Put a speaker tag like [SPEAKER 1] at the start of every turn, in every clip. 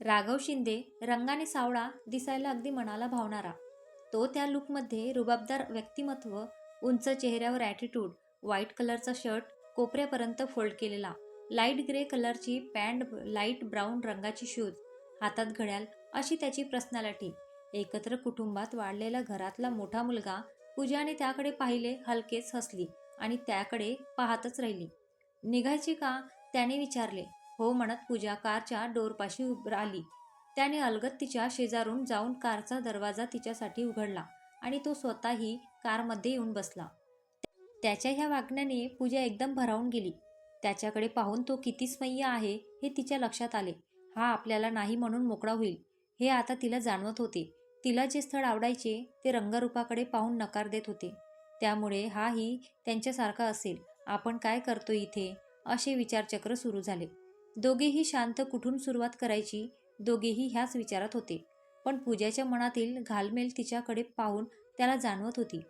[SPEAKER 1] राघव शिंदे रंगाने सावळा दिसायला अगदी मनाला भावणारा. तो त्या लुकमध्ये रुबाबदार व्यक्तिमत्व उंच चेहऱ्यावर ॲटिट्यूड व्हाईट कलरचा शर्ट कोपऱ्यापर्यंत फोल्ड केलेला लाइट ग्रे कलरची पॅन्ट लाइट ब्राऊन रंगाची शूज हातात घड्याल अशी त्याची पर्सनॅलिटी एकत्र कुटुंबात वाढलेला घरातला मोठा मुलगा पूजाने त्याकडे पाहिले हलकेच हसली आणि त्याकडे पाहतच राहिली. निघायची का? त्याने विचारले. हो म्हणत पूजा कारच्या डोरपाशी उभ आली त्याने अलगत तिच्या शेजारून जाऊन कारचा दरवाजा तिच्यासाठी उघडला आणि तो स्वतःही कारमध्ये येऊन बसला. त्याच्या ह्या वागण्याने पूजा एकदम भरावून गेली. त्याच्याकडे पाहून तो किती स्मय्य आहे हे तिच्या लक्षात आले. हा आपल्याला नाही म्हणून मोकळा होईल. हे आता तिला जाणवत होते. तिला जे स्थळ आवडायचे ते रंगरूपाकडे पाहून नकार देत होते. त्यामुळे हाही त्यांच्यासारखा असेल. आपण काय करतो इथे? असे विचारचक्र सुरू झाले. दोघेही शांत कुठून सुरुवात करायची दोघेही ह्याच विचारात होते. पण पूजाच्या मनातील घालमेल तिच्याकडे पाहून त्याला जाणवत होती.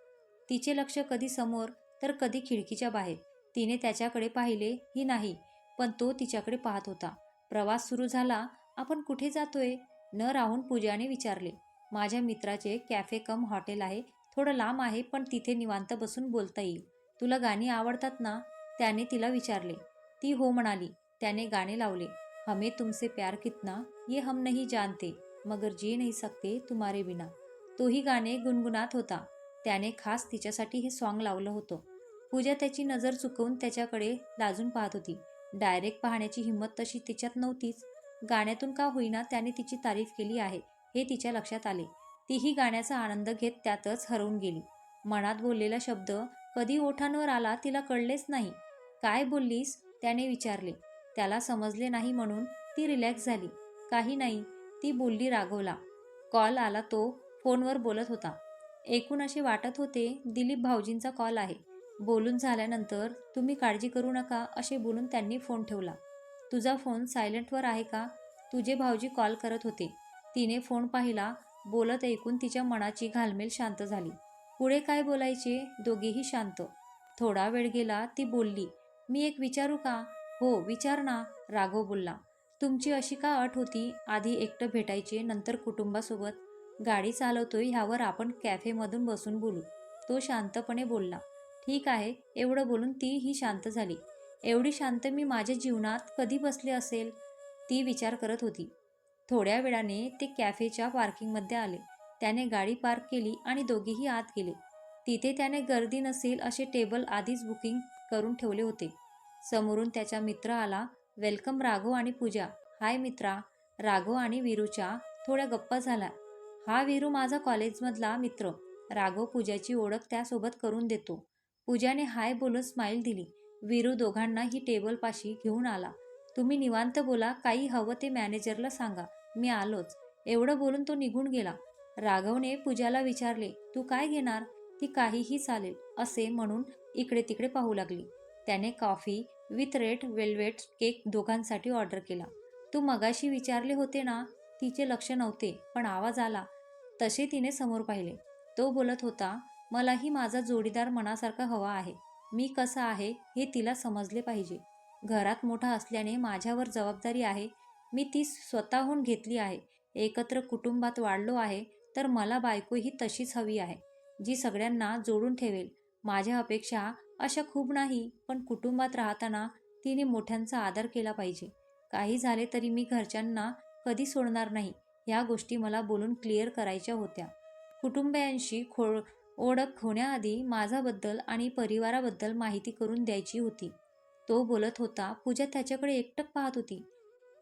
[SPEAKER 1] तिचे लक्ष कधी समोर तर कधी खिडकीच्या बाहेर. तिने त्याच्याकडे पाहिले ही नाही पण तो तिच्याकडे पाहत होता. प्रवास सुरू झाला आपण कुठे जातोय? न राहून पूजाने विचारले. माझ्या मित्राचे कॅफे कम हॉटेल आहे थोडं लांब आहे पण तिथे निवांत बसून बोलता येईल. तुला गाणी आवडतात ना? त्याने तिला विचारले. ती हो म्हणाली. त्याने गाणे लावले. हमें तुमसे प्यार कितना? ये हम नहीं जानते. मगर जी नहीं सकते तुम्हारे बिना. तोही गाणे गुणगुणात होता. त्याने खास तिच्यासाठी हे सॉन्ग लावलं होतं. पूजा त्याची नजर चुकवून त्याच्याकडे लाजून पाहत होती. डायरेक्ट पाहण्याची हिंमत तशी तिच्यात नव्हतीच. गाण्यातून का होईना त्याने तिची तारीफ केली आहे हे तिच्या लक्षात आले. तीही गाण्याचा आनंद घेत त्यातच हरवून गेली. मनात बोललेला शब्द कधी ओठांवर आला तिला कळलेच नाही. काय बोललीस? त्याने विचारले. त्याला समजले नाही म्हणून ती रिलॅक्स झाली. काही नाही ती बोलली राघवला. कॉल आला तो फोनवर बोलत होता. एकूण असे वाटत होते दिलीप भाऊजींचा कॉल आहे. बोलून झाल्यानंतर तुम्ही काळजी करू नका असे बोलून त्यांनी फोन ठेवला. तुझा फोन सायलेंटवर आहे का? तुझे भाऊजी कॉल करत होते. तिने फोन पाहिला. बोलत ऐकून तिच्या मनाची घालमेल शांत झाली. पुढे काय बोलायचे? दोघेही शांत. थोडा वेळ गेला ती बोलली मी एक विचारू का? हो विचार ना राघव बोलला. तुमची अशी का अट होती? आधी एकटं भेटायचे नंतर कुटुंबासोबत. गाडी चालवतोय ह्यावर आपण कॅफेमधून बसून बोलू. तो शांतपणे बोलला. ठीक आहे एवढं बोलून ती ही शांत झाली. एवढी शांत मी माझ्या जीवनात कधी बसले असेल? ती विचार करत होती. थोड्या वेळाने ते कॅफेच्या पार्किंगमध्ये आले. त्याने गाडी पार्क केली आणि दोघेही आत गेले. तिथे त्याने गर्दी नसेल असे टेबल आधीच बुकिंग करून ठेवले होते. समोरून त्याचा मित्र आला वेलकम राघव आणि पूजा. हाय मित्रा. राघव आणि वीरूच्या थोड्या गप्पा झाल्या. हा वीरू माझा कॉलेजमधला मित्र. राघव पूजाची ओळख त्यासोबत करून देतो. पूजाने हाय बोलून स्माईल दिली. वीरू दोघांनाही टेबलपाशी घेऊन आला. तुम्ही निवांत बोला काही हवं ते मॅनेजरला सांगा. मी आलोच. एवढं बोलून तो निघून गेला. राघवने पूजाला विचारले तू काय घेणार? ती काहीही चालेल असे म्हणून इकडे तिकडे पाहू लागली. त्याने coffee with red velvet cake दोघांसाठी ऑर्डर केला. तू मगाशी विचारले होते ना तिचे लक्ष नव्हते पण आवाज आला. तसे तिने समोर पाहिले. तो बोलत होता मलाही माझा जोडीदार मनासारखा हवा आहे. मी कसा आहे हे तिला समजले पाहिजे. घरात मोठा असल्याने माझ्यावर जबाबदारी आहे. मी ती स्वतःहून घेतली आहे. एकत्र कुटुंबात वाढलो आहे तर मला बायको ही तशीच हवी आहे जी सगळ्यांना जोडून ठेवेल. माझ्या अपेक्षा अशा खूप नाही पण कुटुंबात राहताना तिने मोठ्यांचा आदर केला पाहिजे. काही झाले तरी मी घरच्यांना कधी सोडणार नाही ह्या गोष्टी मला बोलून क्लिअर करायच्या होत्या. कुटुंबियांशी खो ओळख होण्याआधी माझ्याबद्दल आणि परिवाराबद्दल माहिती करून द्यायची होती. तो बोलत होता पूजा त्याच्याकडे एकटक पाहत होती.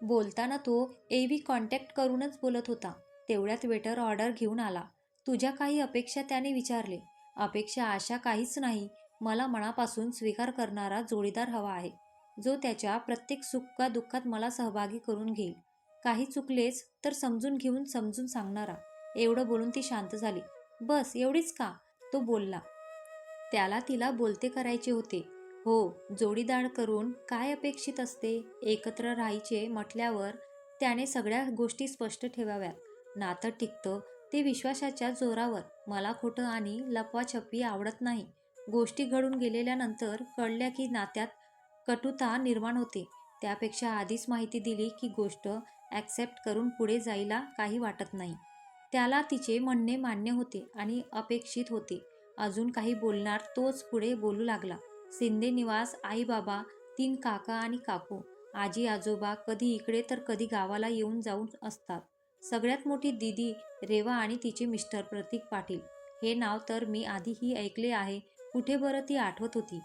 [SPEAKER 1] बोलताना तो एव्ही कॉन्टॅक्ट करूनच बोलत होता. तेवढ्यात वेटर ऑर्डर घेऊन आला. तुझ्या काही अपेक्षा त्याने विचारले. अपेक्षा आशा काहीच नाही मला मनापासून स्वीकार करणारा जोडीदार हवा आहे जो त्याच्या प्रत्येक सुखा दुःखात मला सहभागी करून घेईल. काही चुकलेच तर समजून घेऊन समजून सांगणारा. एवढं बोलून ती शांत झाली. बस एवढीच का? तो बोलला. त्याला तिला बोलते करायचे होते. हो जोडीदार करून काय अपेक्षित असते? एकत्र राहायचे म्हटल्यावर त्याने सगळ्या गोष्टी स्पष्ट ठेवाव्यात. नातं टिकतं ते विश्वासाच्या जोरावर. मला खोटं आणि लपवाछपी आवडत नाही. गोष्टी घडून गेलेल्यानंतर कळल्या की नात्यात कटुता निर्माण होते. त्यापेक्षा आधीच माहिती दिली की गोष्ट ॲक्सेप्ट करून पुढे जायला काही वाटत नाही. त्याला तिचे म्हणणे मान्य होते आणि अपेक्षित होते. अजून काही बोलणार तोच पुढे बोलू लागला. शिंदे निवास आई बाबा तीन काका आणि काकू आजी आजोबा कधी इकडे तर कधी गावाला येऊन जाऊन असतात. सगळ्यात मोठी दीदी रेवा आणि तिचे मिस्टर प्रतीक पाटील. हे नाव तर मी आधीही ऐकले आहे. कुठे बरं ती आठवत होती?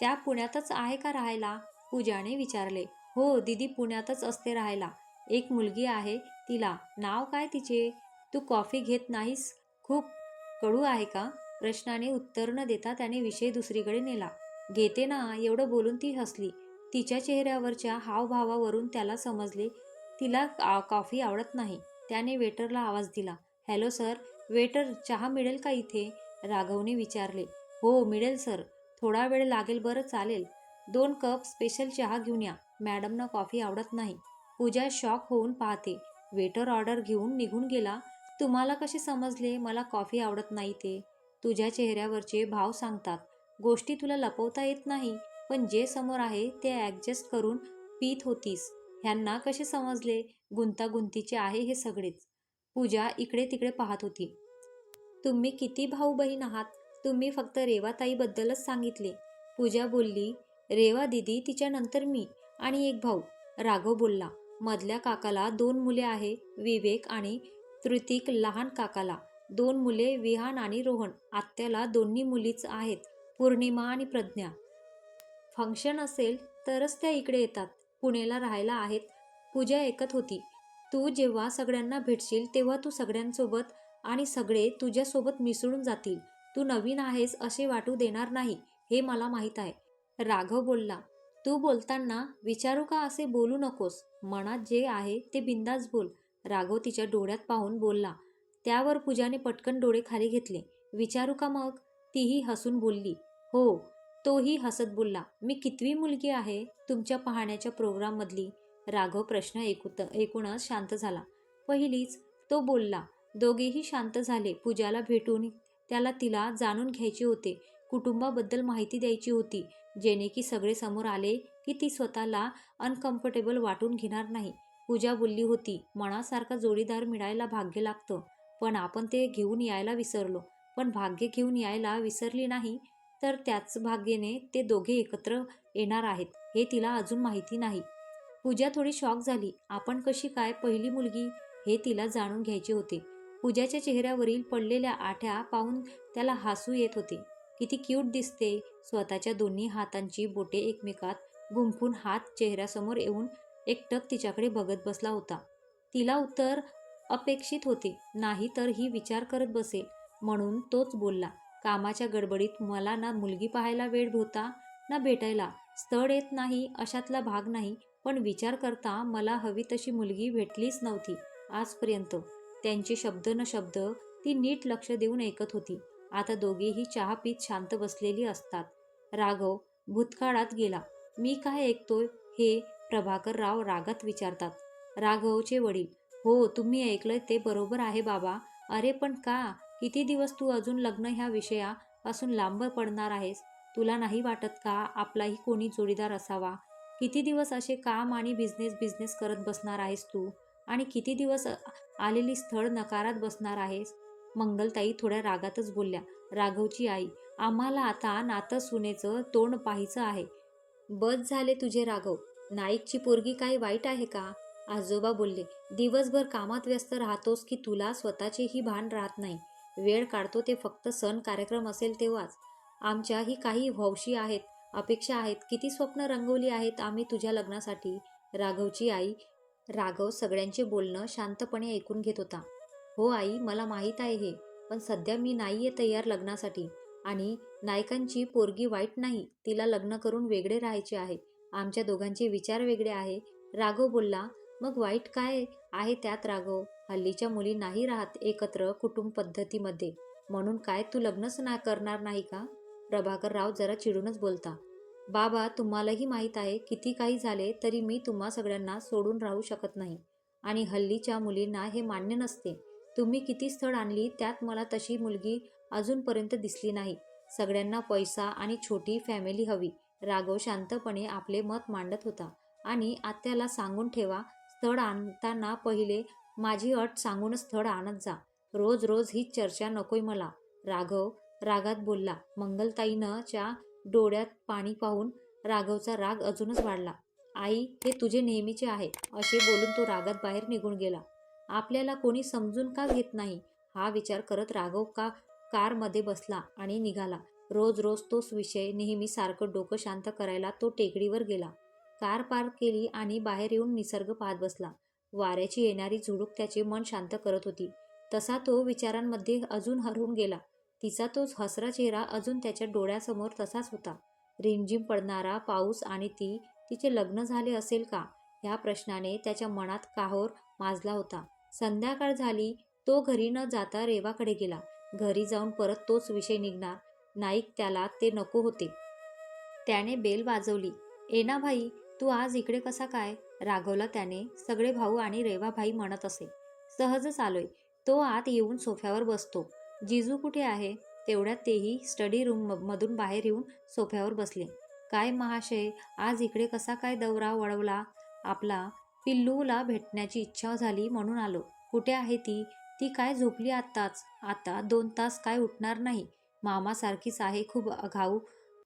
[SPEAKER 1] त्या पुण्यातच आहे का राहायला? पूजाने विचारले. हो दीदी पुण्यातच असते राहायला. एक मुलगी आहे तिला. नाव काय तिचे? तू कॉफी घेत नाहीस? खूप कडू आहे का? प्रश्नाने उत्तर न देता त्याने विषय दुसरीकडे नेला. घेते ना एवढं बोलून ती हसली. तिच्या चेहऱ्यावरच्या हावभावावरून त्याला समजले तिला कॉफी आवडत नाही. त्याने वेटरला आवाज दिला. Hello sir. वेटर चहा मिळेल का इथे? राघवने विचारले. हो मिळेल सर. थोडा वेळ लागेल बरं चालेल. दोन कप स्पेशल चहा घेऊन या. मॅडमना कॉफी आवडत नाही. पूजा शॉक होऊन पाहते. वेटर ऑर्डर घेऊन निघून गेला. तुम्हाला कसे समजले? मला कॉफी आवडत नाही ते. तुझ्या चेहऱ्यावरचे भाव सांगतात. गोष्टी तुला लपवता येत नाही. पण जे समोर आहे ते ॲडजस्ट करून पीत होतीस. ह्यांना कसे समजले? गुंतागुंतीचे आहे हे सगळेच. पूजा इकडे तिकडे पाहत होती. तुम्ही किती भाऊ बहीण आहात? तुम्ही फक्त रेवाताईबद्दलच सांगितले. पूजा बोलली रेवा दिदी तिच्यानंतर मी आणि एक भाऊ. राघव बोलला मधल्या काकाला दोन मुले आहे विवेक आणि तृतिक लहान काकाला. दोन मुले विहान आणि रोहन. आत्याला दोन्ही मुलीच आहेत पौर्णिमा आणि प्रज्ञा. फंक्शन असेल तरच त्या इकडे येतात. पुणेला राहायला आहेत. पूजा ऐकत होती. तू जेव्हा सगळ्यांना भेटशील तेव्हा तू सगळ्यांसोबत आणि सगळे तुझ्यासोबत मिसळून जातील. तू नवीन आहेस असे वाटू देणार नाही हे मला माहीत आहे. राघव बोलला तू बोलताना विचारू का असे बोलू नकोस? मनात जे आहे ते बिंदास बोल. राघव तिच्या डोळ्यात पाहून बोलला त्यावर पूजाने पटकन डोळे खाली घेतले. विचारू का मग? तीही हसून बोलली. हो. तोही हसत बोलला मी कितवी मुलगी आहे तुमच्या पाहण्याच्या प्रोग्राममधली? राघव प्रश्न ऐकूत ऐकूनच शांत झाला. पहिलीच तो बोलला दोघेही शांत झाले पूजाला भेटून त्याला तिला जाणून घ्यायचे होते. कुटुंबाबद्दल माहिती द्यायची होती जेणे की सगळे समोर आले की ती स्वतःला अनकम्फर्टेबल वाटून घेणार नाही. पूजा बोलली होती मनासारखा जोडीदार मिळायला भाग्य लागतं पण आपण ते घेऊन यायला विसरलो. पण भाग्य घेऊन यायला विसरली नाही तर त्याच भाग्येने ते दोघे एकत्र येणार आहेत हे तिला अजून माहिती नाही. पूजा थोडी शॉक झाली. आपण कशी काय पहिली मुलगी? हे तिला जाणून घ्यायचे होते. पूजाच्या चेहऱ्यावरील पडलेल्या आठ्या पाहून त्याला हसू येत होते. किती क्यूट दिसते. स्वतःच्या दोन्ही हातांची बोटे एकमेकात गुंफून हात चेहऱ्यासमोर येऊन एकटक तिच्याकडे बघत बसला होता. तिला उत्तर अपेक्षित होते. नाही तर ही विचार करत बसेल. म्हणून तोच बोलला. कामाच्या गडबडीत मला ना मुलगी पाहायला वेळ होता ना भेटायला. स्थळ येत नाही अशातला भाग नाही. पण विचार करता मला हवी तशी मुलगी भेटलीच नव्हती आजपर्यंत. त्यांचे शब्द न शब्द ती नीट लक्ष देऊन ऐकत होती. आता दोघेही चहा पीत शांत बसलेली असतात. राघव भूतकाळात गेला. मी काय ऐकतोय? हे प्रभाकर राव रागात विचारतात. राघवचे वडील हो तुम्ही ऐकलंय ते बरोबर आहे बाबा. अरे पण का? किती दिवस तू अजून लग्न ह्या विषयापासून लांब पडणार आहेस? तुला नाही वाटत का आपलाही कोणी जोडीदार असावा? किती दिवस असे काम आणि बिझनेस बिझनेस करत बसणार आहेस तू? आणि किती दिवस आलेली स्थळ नकारात बसणार आहेस? मंगलताई थोड्या रागातच बोलल्या राघवची आई आम्हाला आता नातं सुनेचं तोंड पाहायचं आहे. बस झाले तुझे राघव. नाईकची पोरगी काही वाईट आहे का? आजोबा बोलले दिवसभर कामात व्यस्त राहतोस की तुला स्वतःचेही भान राहत नाही. वेळ काढतो ते फक्त सण कार्यक्रम असेल तेव्हाच. आमच्याही काही हौशी आहेत अपेक्षा आहेत किती स्वप्न रंगवली आहेत आम्ही तुझ्या लग्नासाठी? राघवची आई राघव सगळ्यांचे बोलणं शांतपणे ऐकून घेत होता. हो आई मला माहीत आहे हे पण सध्या मी नाही आहे तयार लग्नासाठी आणि नायकांची पोरगी वाईट नाही तिला लग्न करून वेगळे राहायचे आहे. आमच्या दोघांचे विचार वेगळे आहे. राघव बोलला मग वाईट काय आहे त्यात राघव? हल्लीच्या मुली नाही राहत एकत्र कुटुंब पद्धतीमध्ये. म्हणून काय तू लग्नच ना करणार नाही का? प्रभाकर राव जरा चिडूनच बोलता बाबा तुम्हालाही माहीत आहे किती काही झाले तरी मी तुम्हा सगळ्यांना सोडून राहू शकत नाही. आणि हल्लीच्या मुलींना हे मान्य नसते. तुम्ही किती स्थळ आणली त्यात मला तशी मुलगी अजूनपर्यंत दिसली नाही. सगळ्यांना पैसा आणि छोटी फॅमिली हवी. राघव शांतपणे आपले मत मांडत होता. आणि आत्याला सांगून ठेवा स्थळ आणताना पहिले माझी अट सांगूनच स्थळ आणत जा. रोज रोज हीच चर्चा नकोय मला. राघव रागात बोलला मंगलताईनं च्या डोळ्यात पाणी पाहून राघवचा राग अजूनच वाढला. आई हे तुझे नेहमीचे आहे असे बोलून तो रागात बाहेर निघून गेला. आपल्याला कोणी समजून का घेत नाही? हा विचार करत राघव का कारमध्ये बसला आणि निघाला. रोज रोज तोच विषय नेहमी सारखं डोकं शांत करायला तो टेकडीवर गेला. कार पार्क केली आणि बाहेर येऊन निसर्ग पाहत बसला. वाऱ्याची येणारी झुडूक त्याचे मन शांत करत होती. तसा तो विचारांमध्ये अजून हरवून गेला. तिचा तोच हसरा चेहरा अजून त्याच्या डोळ्यासमोर तसाच होता. रिमझिम पडणारा पाऊस आणि ती तिचे लग्न झाले असेल का? ह्या प्रश्नाने त्याच्या मनात काहोर माजला होता. संध्याकाळ झाली तो घरी न जाता रेवाकडे गेला. घरी जाऊन परत तोच विषय निघणार. नाईक त्याला ते नको होते. त्याने बेल वाजवली. एना भाई तू आज इकडे कसा काय? राघवला त्याने. सगळे भाऊ आणि रेवाभाई म्हणत असे. सहजच आलोय. तो आत येऊन सोफ्यावर बसतो. जिजू कुठे आहे? तेवढ्यात तेही स्टडी रूम मधून बाहेर येऊन सोफ्यावर बसले. काय महाशय आज इकडे कसा काय दौरा वळवला? आपला पिल्लूला भेटण्याची इच्छा झाली म्हणून आलो. कुठे आहे ती? ती काय झोपली आत्ताच? आता दोन तास काय उठणार नाही? मामासारखीच आहे खूप घाऊ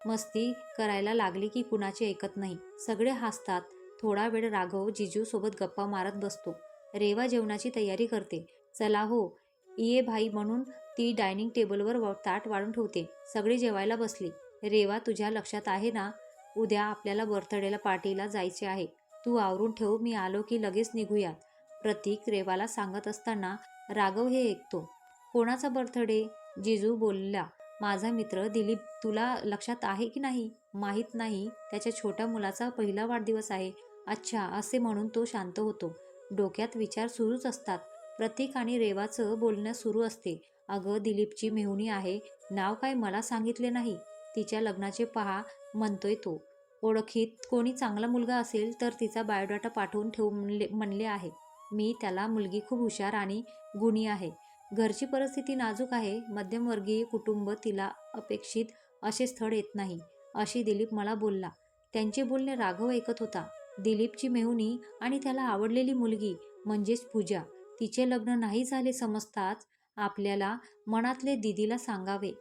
[SPEAKER 1] मस्ती करायला लागली की कुणाचे ऐकत नाही. सगळे हसतात. थोडा वेळ राघव जिजू सोबत गप्पा मारत बसतो. रेवा जेवणाची तयारी करते. चला हो ये भाई म्हणून ती डायनिंग टेबलवर व- ताट वाढून ठेवते. सगळी जेवायला बसली. रेवा तुझ्या लक्षात आहे ना? उद्या आपल्याला बर्थडेला पार्टीला जायचे आहे. तू आवरून ठेव मी आलो की लगेच निघूयात प्रतीक रेवाला सांगत असताना राघव हे ऐकतो. कोणाचा बर्थडे? जिजू बोलला. माझा मित्र दिलीप तुला लक्षात आहे की नाही? माहीत नाही. त्याच्या छोट्या मुलाचा पहिला वाढदिवस आहे. अच्छा असे म्हणून तो शांत होतो. डोक्यात विचार सुरूच असतात. प्रतीक आणि रेवाचं बोलणं सुरू असते. अगं दिलीपची मेहुणी आहे. नाव काय मला सांगितले नाही. तिच्या लग्नाचे पहा म्हणतोय तो. ओळखीत कोणी चांगला मुलगा असेल तर तिचा बायोडाटा पाठवून ठेवू म्हणले म्हणले आहे. मी त्याला मुलगी खूप हुशार आणि गुणी आहे. घरची परिस्थिती नाजूक आहे. मध्यमवर्गीय कुटुंब तिला अपेक्षित असे स्थळ येत नाही अशी दिलीप मला बोलला. त्यांचे बोलणे राघव ऐकत होता. दिलीपची मेहुणी आणि त्याला आवडलेली मुलगी म्हणजेच पूजा. तिचे लग्न नाही झाले समजताच आपल्याला मनातले दिदीला सांगावे.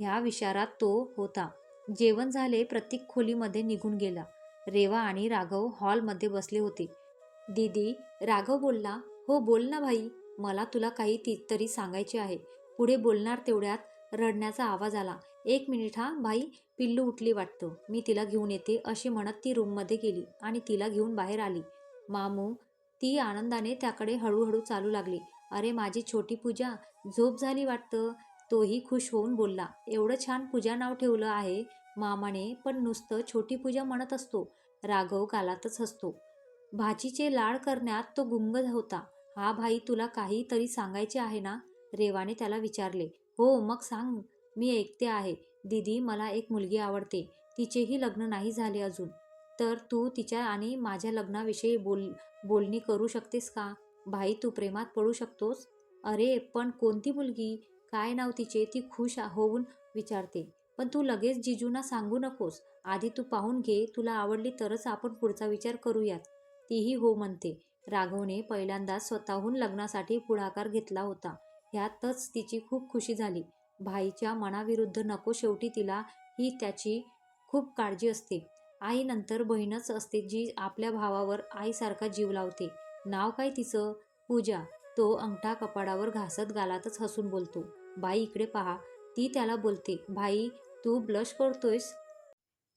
[SPEAKER 1] ह्या विचारात तो होता. जेवण झाले प्रत्येक खोलीमध्ये निघून गेला. रेवा आणि राघव हॉलमध्ये बसले होते. दीदी राघव बोलला हो बोल ना भाई. मला तुला काही ती तरी सांगायचे आहे. पुढे बोलणार तेवढ्यात रडण्याचा आवाज आला. एक मिनिट हा भाई. पिल्लू उठली वाटतं. मी तिला घेऊन येते अशी म्हणत ती रूममध्ये गेली आणि तिला घेऊन बाहेर आली. मामू ती आनंदाने त्याकडे हळूहळू चालू लागली. अरे माझी छोटी पूजा झोप झाली वाटतं. तोही खुश होऊन बोलला एवढं छान पूजा नाव ठेवलं आहे मामाने पण नुसतं छोटी पूजा म्हणत असतो राघव गालातच हसतो. भाचीचे लाड करण्यात तो गुंग होता. हा भाई तुला काही तरी सांगायचे आहे ना? रेवाने त्याला विचारले. हो मग सांग. मी ऐकते आहे. दीदी मला एक मुलगी आवडते. तिचेही लग्न नाही झाले अजून. तर तू तिच्या आणि माझ्या लग्नाविषयी बोल बोलणी करू शकतेस का? भाई तू प्रेमात पडू शकतोस? अरे पण कोणती मुलगी? काय नाव तिचे? ती खुश होऊन विचारते. पण तू लगेच जिजूंना सांगू नकोस. आधी तू पाहून घे तुला आवडली तरच आपण पुढचा विचार करूयात. तीही हो म्हणते. राघवने पहिल्यांदाच स्वतःहून लग्नासाठी पुढाकार घेतला होता. ह्यातच तिची खूप खुशी झाली. भाईच्या मनाविरुद्ध नको शेवटी तिला ही त्याची खूप काळजी असते. आईनंतर बहीणच असते जी आपल्या भावावर आईसारखा जीव लावते. नाव काय तिचं? पूजा. तो अंगठा कपाडावर घासत गालातच हसून बोलतो. बाई इकडे पहा. ती त्याला बोलते भाई तू ब्लश करतोयस?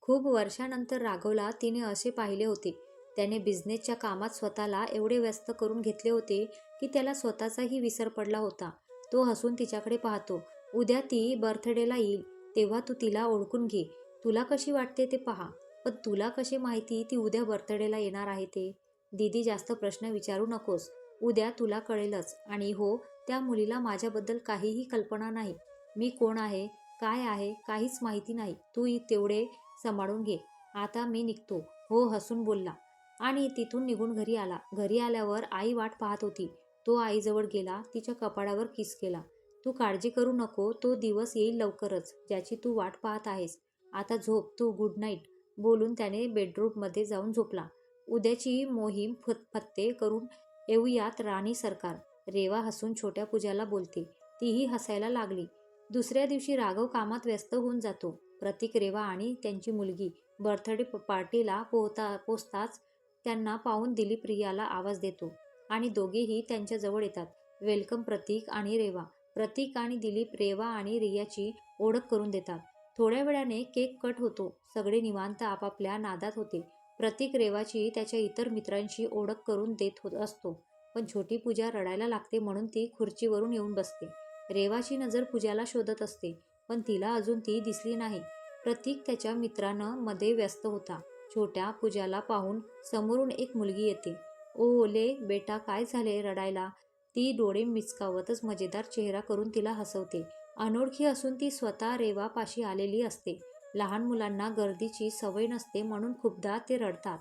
[SPEAKER 1] खूप वर्षानंतर राघवला तिने असे पाहिले होते. त्याने बिझनेसच्या कामात स्वतःला एवढे व्यस्त करून घेतले होते की त्याला स्वतःचाही विसर पडला होता. तो हसून तिच्याकडे पाहतो उद्या ती बर्थडेला येईल. तेव्हा तू तिला ओळखून घे. तुला कशी वाटते ते पहा. पण तुला कशी माहिती ती उद्या बर्थडेला येणार आहे ते? दीदी जास्त प्रश्न विचारू नकोस. उद्या तुला कळेलच. आणि हो त्या मुलीला माझ्याबद्दल काहीही कल्पना नाही. मी कोण आहे? काय आहे? काहीच माहिती नाही. तू तेवढे सांभाळून घे. आता मी निघतो. हो हसून बोलला. आणि तिथून निघून घरी आला. घरी आल्यावर आई वाट पाहत होती. तो आईजवळ गेला. तिच्या कपाडावर किस केला. तू काळजी करू नको. तो दिवस येईल लवकरच. ज्याची तू वाट पाहत आहेस. आता झोप. तू गुड नाईट. बोलून त्याने बेडरूममध्ये जाऊन झोपला. उद्याची मोहीम फत फत्ते करून येऊयात राणी सरकार. रेवा हसून छोट्या पूजाला बोलते. तीही हसायला लागली. दुसऱ्या दिवशी राघव कामात व्यस्त होऊन जातो. प्रतीक रेवा आणि त्यांची मुलगी बर्थडे पार्टीला पोहता पोचताच त्यांना पाहून दिलीप रियाला आवाज देतो आणि दोघेही त्यांच्याजवळ येतात. वेलकम प्रतीक आणि रेवा. प्रतीक आणि दिलीप रेवा आणि रियाची ओळख करून देतात. थोड्या वेळाने केक कट होतो. सगळे निवांत आपापल्या नादात होते. प्रतीक रेवाची त्याच्या इतर मित्रांशी ओळख करून देत होत असतो. पण छोटी पूजा रडायला लागते म्हणून ती खुर्चीवरून येऊन बसते. रेवाची नजर पूजाला शोधत असते पण तिला अजून ती दिसली नाही. प्रतीक त्याच्या मित्रानं मध्ये व्यस्त होता. छोट्या पूजाला पाहून समोरून एक मुलगी येते. ओ ओले बेटा काय झाले रडायला? ती डोळे मिचकावतच मजेदार चेहरा करून तिला हसवते. अनोळखी असून ती स्वतः रेवापाशी आलेली असते. लहान मुलांना गर्दीची सवय नसते म्हणून खूपदा ते रडतात.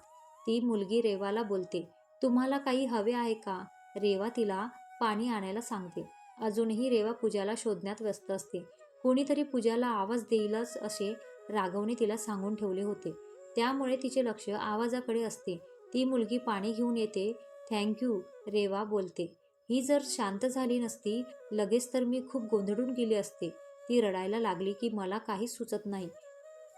[SPEAKER 1] ती मुलगी रेवाला बोलते तुम्हाला काही हवे आहे का? रेवा तिला पाणी आणायला सांगते. अजूनही रेवा पूजाला शोधण्यात व्यस्त असते. कोणीतरी पूजाला आवाज देईलच असे राघवने तिला सांगून ठेवले होते. त्यामुळे तिचे लक्ष आवाजाकडे असते. ती मुलगी पाणी घेऊन येते. थँक्यू रेवा बोलते. ही जर शांत झाली नसती लगेच तर मी खूप गोंधळून गेली असते. ती रडायला लागली की मला काहीच सुचत नाही.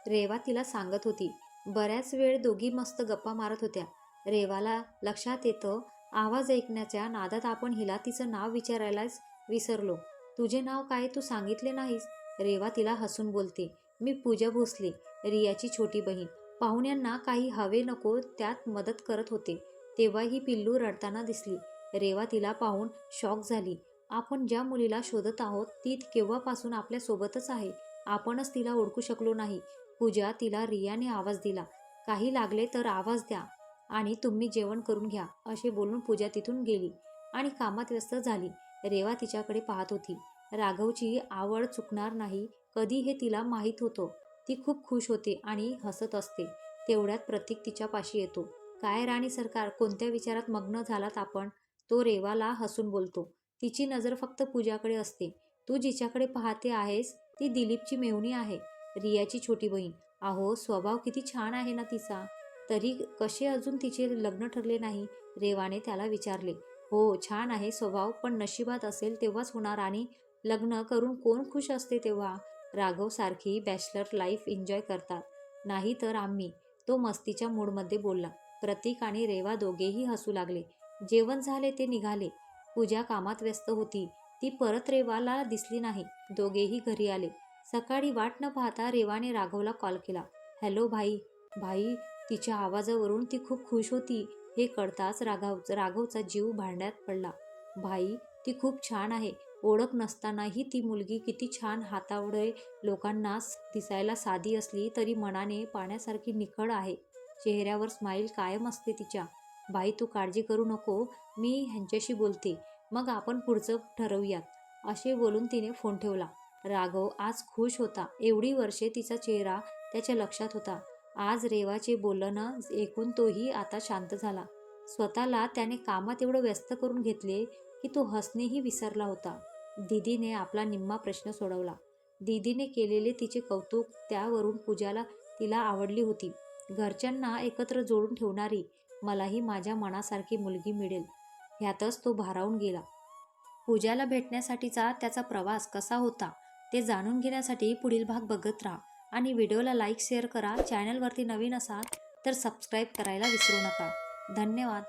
[SPEAKER 1] रेवा तिला सांगत होती. बऱ्याच वेळ दोघी मस्त गप्पा मारत होत्या. रेवाला लक्षात येतं आवाज ऐकण्याच्या नादात आपण हिला तिचं नाव विचारायलाच विसरलो. तुझे नाव काय? तू सांगितले नाहीस. रेवा तिला हसून बोलते. मी पूजा भोसले रियाची छोटी बहीण. पाहुण्यांना काही हवे नको त्यात मदत करत होते. तेव्हा ही पिल्लू रडताना दिसली. रेवा तिला पाहून शॉक झाली. आपण ज्या मुलीला शोधत आहोत ती केव्हापासून आपल्यासोबतच आहे. आपणच तिला ओळखू शकलो नाही. पूजा तिला रियाने आवाज दिला. काही लागले तर आवाज द्या आणि तुम्ही जेवण करून घ्या असे बोलून पूजा तिथून गेली आणि कामात व्यस्त झाली. रेवा तिच्याकडे पाहत होती. राघवची आवड चुकणार नाही कधी हे तिला माहीत होतं. ती खूप खुश होते आणि हसत असते. तेवढ्यात प्रतीक तिच्यापाशी येतो. काय राणी सरकार कोणत्या विचारात मग्न झालात आपण? तो रेवाला हसून बोलतो. तिची नजर फक्त पूजाकडे असते. तू जिच्याकडे पाहते आहेस ती दिलीपची मेहुणी आहे. रियाची छोटी बहीण. अहो स्वभाव किती छान आहे ना तिचा. तरी कसे अजून तिचे लग्न ठरले नाही? रेवाने त्याला विचारले. हो छान आहे स्वभाव पण नशिबात असेल तेव्हाच होणार आणि लग्न करून कोण खुश असते तेव्हा? राघव सारखी बॅचलर लाईफ एन्जॉय करतात. नाही तर आम्ही तो मस्तीच्या मूडमध्ये बोलला. प्रतीक आणि रेवा दोघेही हसू लागले. जेवण झाले ते निघाले. पूजा कामात व्यस्त होती. ती परत रेवाला दिसली नाही. दोघेही घरी आले. सकाळी वाट न पाहता रेवाने राघवला कॉल केला. हॅलो भाई. भाई तिच्या आवाजावरून ती खूप खुश होती. हे कळताच राघव राघवचा जीव भांड्यात पडला. भाई ती खूप छान आहे. ओळख नसतानाही ती मुलगी किती छान हातावडे लोकांना दिसायला साधी असली तरी मनाने पाण्यासारखी निखळ आहे. चेहऱ्यावर स्माईल कायम असते तिच्या. बाई तू काळजी करू नको. मी ह्यांच्याशी बोलते. मग आपण पुढचं ठरवूयात. असे बोलून तिने फोन ठेवला. राघव आज खुश होता. एवढी वर्षे तिचा चेहरा त्याच्या लक्षात होता. आज रेवाचे बोलणं ऐकून तोही आता शांत झाला. स्वतःला त्याने कामात एवढं व्यस्त करून घेतले की तो हसणेही विसरला होता. दिदीने आपला निम्मा प्रश्न सोडवला. दीदीने केलेले तिचे कौतुक त्यावरून पूजाला तिला आवडली होती. घरच्यांना एकत्र जोडून ठेवणारी मलाही माझ्या मनासारखी मुलगी मिळेल. ह्यातच तो भारावून गेला. पूजाला भेटण्यासाठीचा त्याचा प्रवास कसा होता? ते जाणून घेण्यासाठी पुढील भाग बघत राहा. आणि व्हिडिओला लाईक शेअर करा. चॅनलवरती नवीन असाल तर सबस्क्राईब करायला विसरू नका. धन्यवाद.